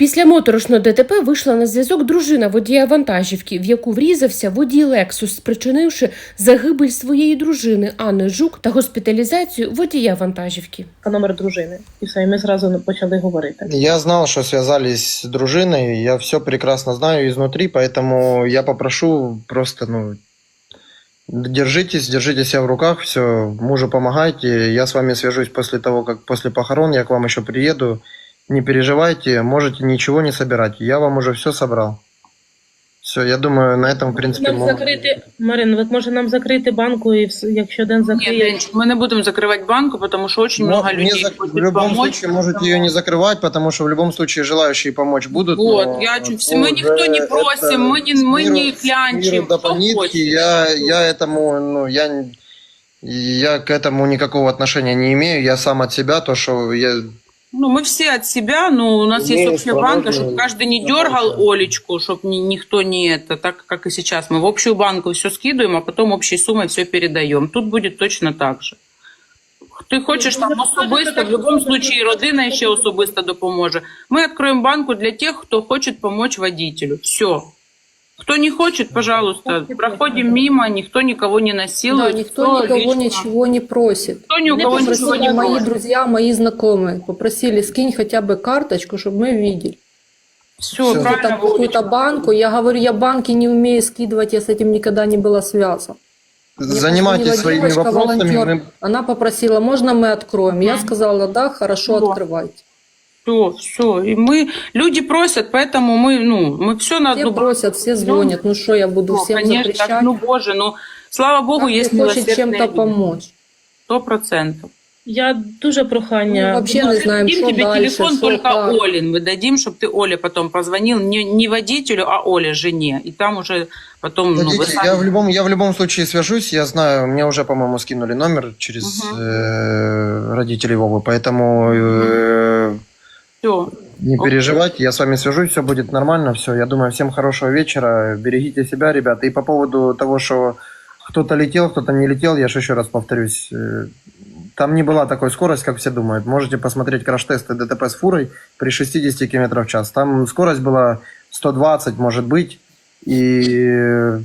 Після моторошного ДТП вийшла на зв'язок дружина водія вантажівки, в яку врізався водій Лексус, спричинивши загибель своєї дружини Анни Жук та госпіталізацію водія вантажівки. А номер дружини. І все, і ми зразу почали говорити. Я знал, что связались с дружиной, я все прекрасно знаю изнутри, поэтому я попрошу просто, ну, держитесь, держите себя в руках, все, мужу помогайте, я с вами свяжусь после того, как после похорон, я к вам еще приеду, не переживайте, можете ничего не собирать, я вам уже все собрал. Все, я думаю, на этом, в принципе, Нам мы- закрити Марин, от може нам закрити банку, і вс- якщо один Нет, закриє. Денчик, мы не будем закрывать банку, потому что очень много не людей зак- хочет в любом помочь. случае можете ее не закрывать, потому что в любом случае желающие помочь будут. Вот, но я чуть- мы никто не уже просим, мы не- мы миру- не клянчим, до кто понитки, хочет. я, я этому, ну, я, я к этому никакого отношения не имею. Я сам от себя, то, что я Ну, мы все от себя, но у нас Имею есть общая банка, свободную- чтобы каждый не дергал Олечку, чтобы никто не это, так как и сейчас. Мы в общую банку все скидываем, а потом общей суммой все передаем. Тут будет точно так же. Ти хочеш там особисто, в будь-якому случаї родина ще особисто допоможе. Ми відкриємо банку для тих, хто хоче допомогти водителю. Все. Хто не хочет, пожалуйста, проходим мимо, никто никого не насилует. Да, никто Всё никого лично. ничего не просит. Никто ни у Не кого ничего Попросили не мои просит. друзья, мои знакомые, попросили, скинь хотя бы карточку, чтобы мы видели. Все, Всё. правильно. Там какую-то банку. Я говорю, я банки не умею скидывать, я с этим никогда не была связана. Мне занимайтесь позвонила своими девочка, вопросами. волонтер. мы- Она попросила, можно мы откроем? Я Мгм. сказала, да, хорошо, Вот. открывайте. Все, все. И мы, люди просят, поэтому мы, ну, мы все на Все одну просят, все звонят. Ну что, я буду Ну, всем конечно, запрещать? так, ну, боже, ну, слава богу, Каждый есть хочет чем-то помочь. Сто процентов. Я дуже прохання. Ну, вообще не знаем, Дадим тебе дальше, телефон что только как. Олин. Мы дадим, чтобы ты Оле потом позвонил. Не, не водителю, а Оле, жене. И там уже потом, ну, вы Дадите, сами... я, в любом, я в любом случае свяжусь, я знаю, мне уже, по-моему, скинули номер через Мгм. э, родителей Вовы, поэтому э, Все. не Окей. переживайте, я с вами свяжусь, все будет нормально, все. Я думаю, всем хорошего вечера, берегите себя, ребята. И по поводу того, что кто-то летел, кто-то не летел, я же еще раз повторюсь, э, там не была такой скорость, как все думают. Можете посмотреть краш-тесты ДТП с фурой при 60 км в час. Там скорость была 120, может быть, и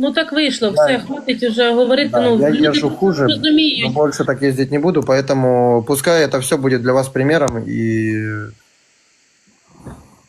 Ну так вийшло, Да. все, хватить вже говорити. Да, ну, я люди езжу хуже, но розуміють. больше так ездить не буду, поэтому пускай это все будет для вас примером. И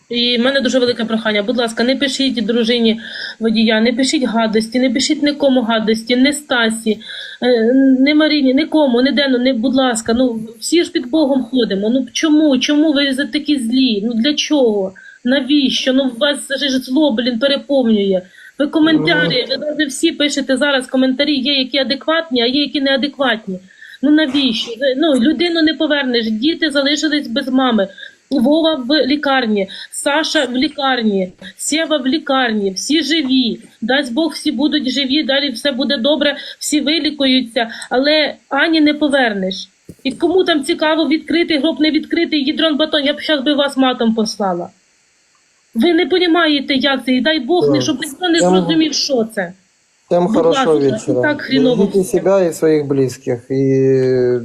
І в мене дуже велике прохання. Будь ласка, не пишіть дружині водія, не пишіть гадості, не пишіть нікому гадості, не Стасі, е, не Маріні, нікому, не Дену, не будь ласка. Ну всі ж під Богом ходимо. Ну чому? Чому ви за такі злі? Ну для чого? Навіщо? Ну вас же зло, блін, переповнює. Ви коментарі, ви навіть всі пишете зараз коментарі, є які адекватні, а є які неадекватні. Ну навіщо? Ну людину не повернеш, діти залишились без мами. Вова в лікарні, Саша в лікарні, Сєва в лікарні, всі живі. Дасть Бог, всі будуть живі, далі все буде добре, всі вилікуються, але Ані не повернеш. І кому там цікаво відкритий гроб, не відкритий гідрон батон, я б зараз би вас матом послала. Ви не розумієте, як це, і дай Бог, не, щоб ніхто не Я можу- зрозумів, що це. всем Будь хорошего ласка, вечера. так хреново Берегите все. себя и своих близких. И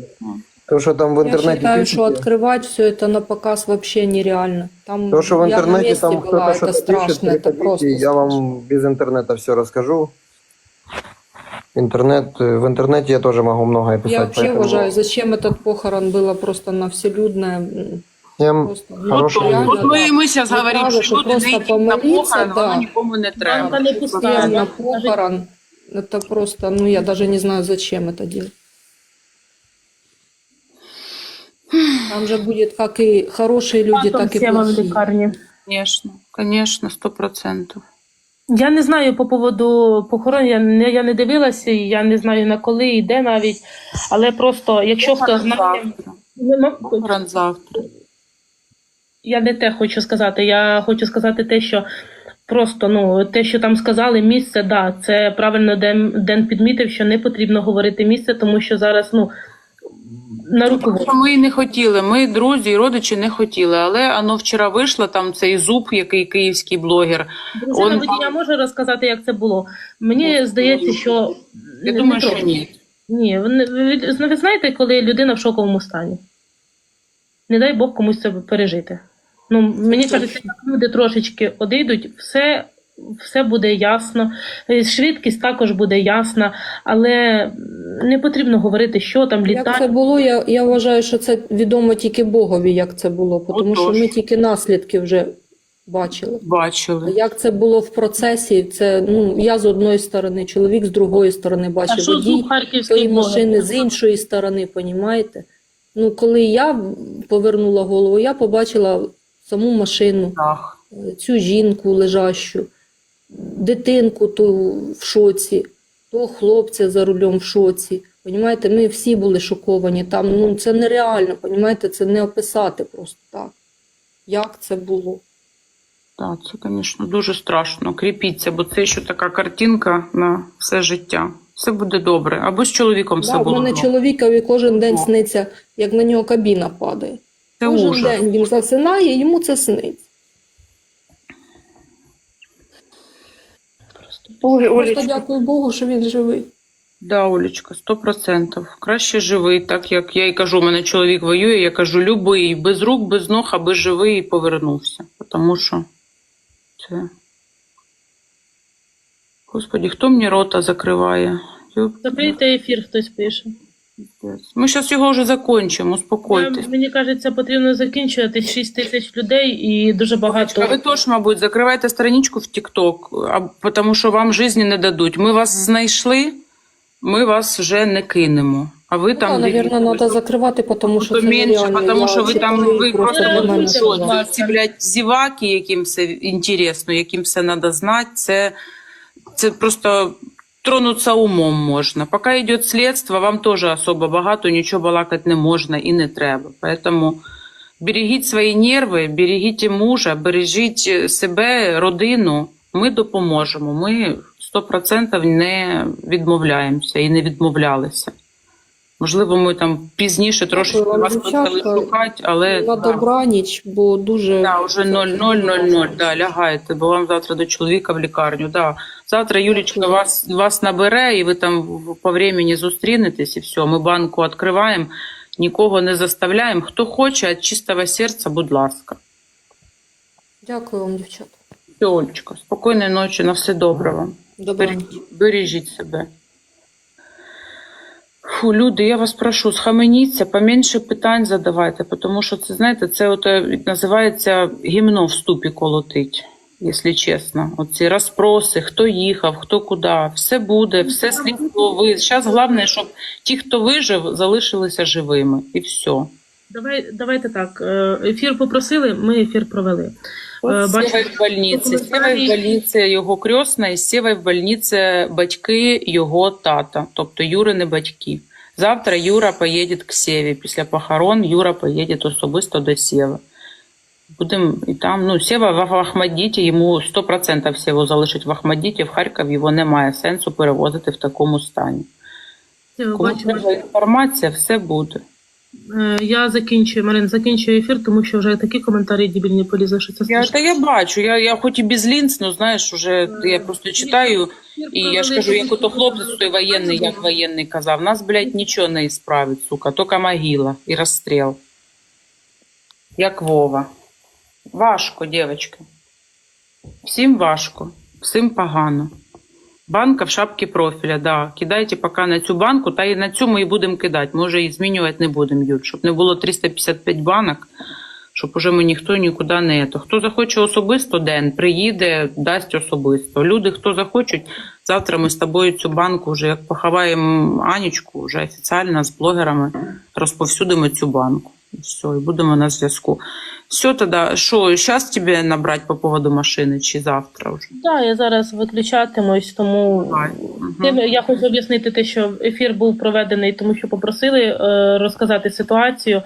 то, что там в Я интернете считаю, что пишете, открывать все это на показ вообще нереально. Там то, что в я на интернете месте там была, кто-то это что-то пишет, страшно, это приходите, просто я страшно. вам без интернета все расскажу. Интернет, э, в интернете я тоже могу многое писать. Я вообще поэтому уважаю, зачем этот похорон было просто на вселюдное. м, Всем Просто, ну, Хорошего реально, Вот мы, да. мы сейчас Ну, говорим, правда, что что люди просто не йдуть на помолиться, похорон, да. воно нікому не треба. Банка не пустила. Я на Скажи- похорон. Это просто, ну я даже не знаю, зачем это делать. Там же будет как и хорошие люди, Там так и Сєва в плохие. лікарні. Конечно, конечно, сто процентов. Я не знаю по поводу похорон, я не, я не дивилася, і я не знаю на коли і де навіть. Але просто, якщо хто знає, завтра. Ми- ми- Похорон завтра. я не те хочу сказати. Я хочу сказати те, що просто ну те, що там сказали, місце, да, це правильно Ден, Ден підмітив, що не потрібно говорити місце, тому що зараз ну на руку. Що Ми не хотіли, ми друзі і родичі не хотіли, але воно вчора вийшло, там цей зуб, який київський блогер. Дружина Он- водія може розказати, як це було. Мені здається, що Я не- думаю, не що трохи. ні. Ні, ви знаєте, коли людина в шоковому стані. Не дай Бог комусь це пережити. Ну, мені кажеться, як люди трошечки одійдуть, все, все буде ясно. Е, Швидкість також буде ясна, але не потрібно говорити, що там Як це було, я, я вважаю, що це відомо тільки Богові, як це було, тому що ми тільки наслідки вже бачили. А Бачили. Як це було в процесі, це ну я з одної сторони, чоловік з другої сторони бачив що водій тої машини з іншої сторони, понімаєте? Ну, коли я повернула голову, я побачила саму машину, Ах. цю жінку лежащу, дитинку ту в шоці, того хлопця за рулем в шоці. Понімаєте, ми всі були шоковані. Там ну це нереально, понімаєте, це не описати просто так. Як це було? Так, це, звісно, дуже страшно. Кріпіться, бо це ще така картинка на все життя. Все буде добре. Або з чоловіком все Да, в було мене чоловікові кожен день сниться, як на нього кабіна падає. Це кожен ужас. день він засинає, йому це сниться. Просто дякую Богу, що він живий. Да, Олечка, сто процентів. Краще живий, так як я і кажу, у мене чоловік воює, я кажу, любий, без рук, без ног, аби живий і повернувся. Тому що це. Господи, хто мені рота закриває? Йоп, Закрийте ефір, хтось пише. Ми зараз його вже закінчимо, успокойтесь. Мені кажеться, потрібно закінчувати 6 тисяч людей і дуже багато. А ви теж, мабуть, закривайте страничку в TikTok, тому що вам житті не дадуть. Ми вас знайшли, ми вас вже не кинемо. А ви там Там, дивіться. мабуть, треба закривати, тому що це менше, тому що ви там ви просто будете, ці, блядь, зіваки, яким все інтересно, яким все треба знати, це, це просто тронуться умом можна. Поки йде слідство, вам теж особо багато нічого балакати не можна і не треба. Поэтому берегіть свої нерви, берегіть мужа, бережіть себе, родину. Ми допоможемо. Ми 100% не відмовляємося і не відмовлялися. Можливо, ми там пізніше трошки вас почали шукати, але На да. добраніч, бо дуже... Да, уже 0-0-0-0, да, лягаєте, бо вам завтра до чоловіка в лікарню. Да. Завтра Юлічка вас, вас набере, і ви там по времени зустрінетесь, і все. Ми банку відкриваємо, нікого не заставляємо. Хто хоче, від чистого серця, будь ласка. Дякую вам, дівчата. Все, Олечка, спокійної ночі, на все добре вам. Бережіть, бережіть себе. Фу, люди, я вас прошу, схаменіться, поменше питань задавайте, тому що це, знаєте, це от, е, називається гімно в ступі колотить, якщо чесно. Оці розпроси, хто їхав, хто куди, все буде, все слідство. Ви зараз головне, щоб ті, хто вижив, залишилися живими, і все. Давай, давайте так. е, Ефір попросили, ми ефір провели. Е, От бачу, Сєва в больниці. Сєва в больниці його крьосна, і Сєва в больниці батьки його тата, тобто Юрини батьки. Завтра Юра поїде к Сєві. Після похорон Юра поїде особисто до Сєви. Будемо і там. Ну, Сєва в Ахмадіті, йому 100% Сєву залишить в Ахмадіті, в Харків його немає сенсу перевозити в такому стані. Е, Кому треба інформація, все буде. Е, Я закінчую, Марин, закінчую ефір, тому що вже такі коментарі дебільні полізли, що це Я, та я бачу, я, я хоч і без лінз, ну знаєш, уже я просто читаю. Ефір І я ж кажу, як ото хлопець той воєнний, як воєнний казав, нас, блядь, нічого не ісправить, сука, тільки могила і розстріл. Як Вова. Важко, дівчатки. Всім важко, всім погано. Банка в шапці профіля, да. Кидайте поки на цю банку, та і на цю ми і будемо кидати. Ми вже її змінювати не будемо, Юр, щоб не було 355 банок, щоб уже ми ніхто нікуди не то. Хто захоче особисто день, приїде, дасть особисто. Люди, хто захочуть, завтра ми з тобою цю банку вже як поховаємо Анічку, вже офіційно з блогерами розповсюдимо цю банку. Все, і будемо на зв'язку. Все тоді, що, зараз тебе набрати по поводу машини чи завтра вже? Да, я зараз виключатимусь, тому Давай. Тим я хочу об'яснити те, що ефір був проведений, тому що попросили е, розказати ситуацію,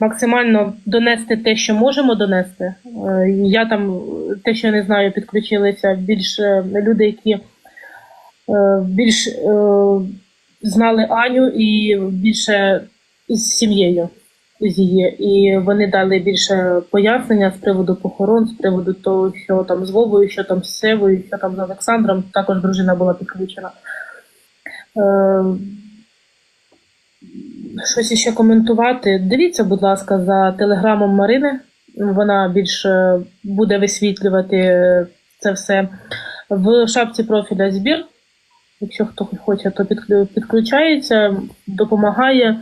максимально донести те, що можемо донести. Е, я там те, що я не знаю, підключилися більш е, люди, які е, більш е, знали Аню і більше з сім'єю. Її, і вони дали більше пояснення з приводу похорон, з приводу того, що там з Вовою, що там з Севою, що там з Олександром. Також дружина була підключена. Е, щось ще коментувати. Дивіться, будь ласка, за телеграмом Марини. Вона більше буде висвітлювати е, це все. В шапці профіля збір. Якщо хто хоче, то підключається, допомагає.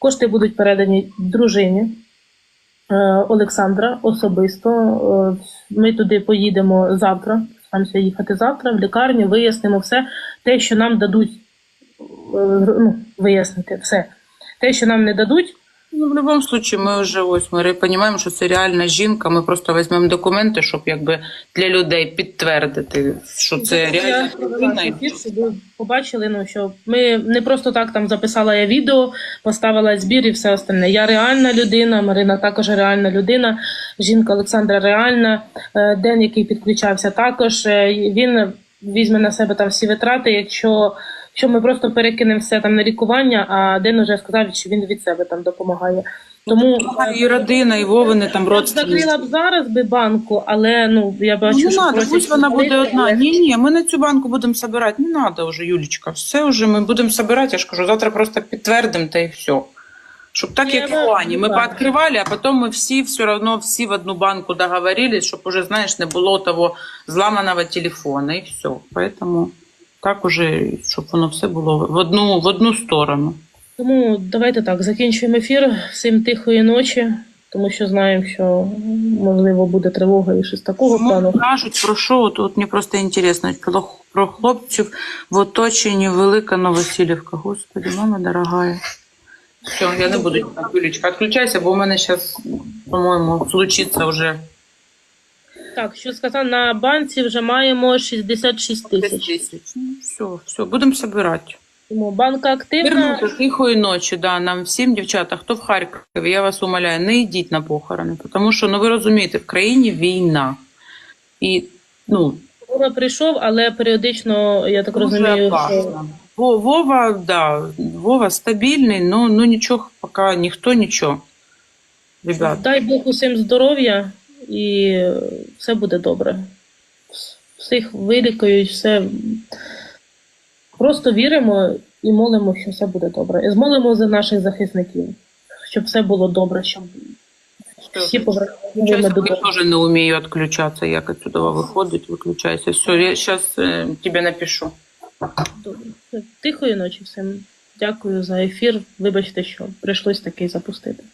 Кошти будуть передані дружині е, Олександра особисто. Е, Ми туди поїдемо завтра. Самся їхати завтра в лікарню, вияснимо все, те, що нам дадуть, е, ну, вияснити все. Те, що нам не дадуть, Ну, в будь-якому случае, ми вже ось ми розуміємо, що це реальна жінка. Ми просто візьмемо документи, щоб якби для людей підтвердити, що це реальна людина. побачили, ну що ми не просто так там записала я відео, поставила збір і все остальне. Я реальна людина, Марина також реальна людина, жінка Олександра реальна. Е, Ден, який підключався, також Е, він візьме на себе там всі витрати, якщо. Що ми просто перекинемо все там на лікування, а Ден уже сказав, що він від себе там допомагає. Тому І родина, і Вовини там б закрила б зараз би банку, але ну я бачу, Ну, не що надо, пусть вона буде одна. Ні, ні, ми на цю банку будемо собирати. Не надо вже, Юлічка. Все вже ми будемо собирати, я ж кажу, завтра просто підтвердимо та і все. Щоб так, як в плані. Ми бачу. пооткривали, а потім ми всі все одно всі в одну банку договорились, щоб уже, знаєш, не було того зламаного телефона і все. Поэтому так уже, щоб воно все було в одну, в одну сторону. Тому давайте так, закінчуємо ефір. Всім тихої ночі, тому що знаємо, що можливо буде тривога і щось такого плану. Кажуть про що, от, от мені просто інтересно, про, про хлопців в оточенні Велика Новосілівка. Господи, мама дорогая. Все, я не буду. Юлічка, відключайся, бо у мене зараз, по-моєму, случиться вже Так, що сказав, на банці вже маємо 66 тисяч. тисяч. Ну, все, все, будемо збирати. Тому банка активна. Тихої ночі, да, нам всім, дівчата, хто в Харкові, я вас умоляю, не йдіть на похорони, тому що, ну ви розумієте, в країні війна. І, ну, Вова прийшов, але періодично, я так Дуже розумію, що опасно. Во- Вова, да, Вова стабільний, ну, ну нічого, поки ніхто нічого. Ребят, дай Бог усім здоров'я і все буде добре. Всіх вилікують, все. Просто віримо і молимо, що все буде добре. І змолимо за наших захисників, щоб все було добре, щоб всі повернулися Сейчас додому. я теж не вмію відключатися, як отсюда виходить, виключайся. Все, я зараз тебе напишу. Добре. Тихої ночі всім. Дякую за ефір. Вибачте, що прийшлось такий запустити.